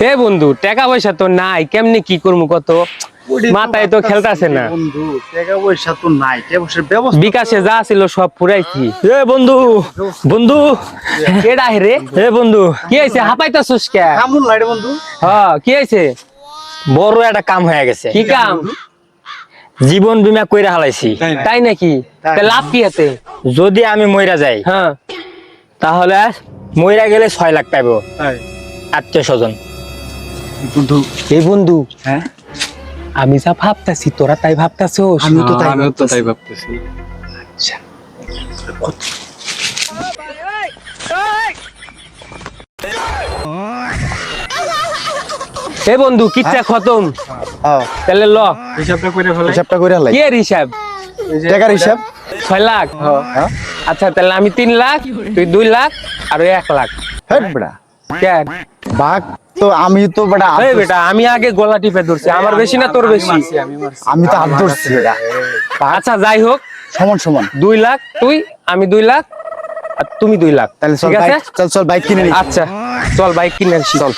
এ বন্ধু টাকা পয়সা তো নাই কেমনি কি করব কত? মাথায় তো খেলতাছে না। বন্ধু টাকা পয়সা তো নাই ব্যবস্থা বিকাশে যা ছিল সব পুরাইছি। এ বন্ধু বন্ধু। কেডা রে? এ বন্ধু। কি হয়েছে হাঁপাইতাছিস কে? কেমন লাগে বন্ধু। হ্যাঁ কি হয়েছে বড় একটা কাম হয়ে গেছে। কি কাম? জীবন বীমা কইরা হালাইছি। তাই নাকি? তা লাভ কি আছে যদি আমি মইরা যাই হ্যাঁ। তাহলে মইরা গেলে ছয় লাখ পাইবো। তাই। আত্মীয় স্বজন। বন্ধু। এই বন্ধু। হ্যাঁ? আমি যা ভাবতাছি তোরা তাই ভাবতাছোস? আমিও তো তাই আমিও তো তাই ভাবতেছি। এ বন্ধু কিচ্ছা খতম। হ্যাঁ তাহলে ল। হিসাবটা করে ফেলে। হিসাবটা করে কি এর হিসাব? টাকার হিসাব। ছয় লাখ? হ্যাঁ? আচ্ছা তাহলে আমি তিন লাখ তুই দুই লাখ আর এক লাখ। কেন বাঘ তো আমি তো বেটা আমি আগে গলা টিপে ধরছি আমার বেশি না তোর বেশি। আমি তো হাত ধরছি বেটা। আচ্ছা যাই হোক সমান সমান। দুই লাখ তুই আমি দুই লাখ আর তুমি দুই লাখ তাহলে চল ঠিক আছে? বাইক চল চল বাইক কিনে নি আচ্ছা চল বাইক কিনে চল।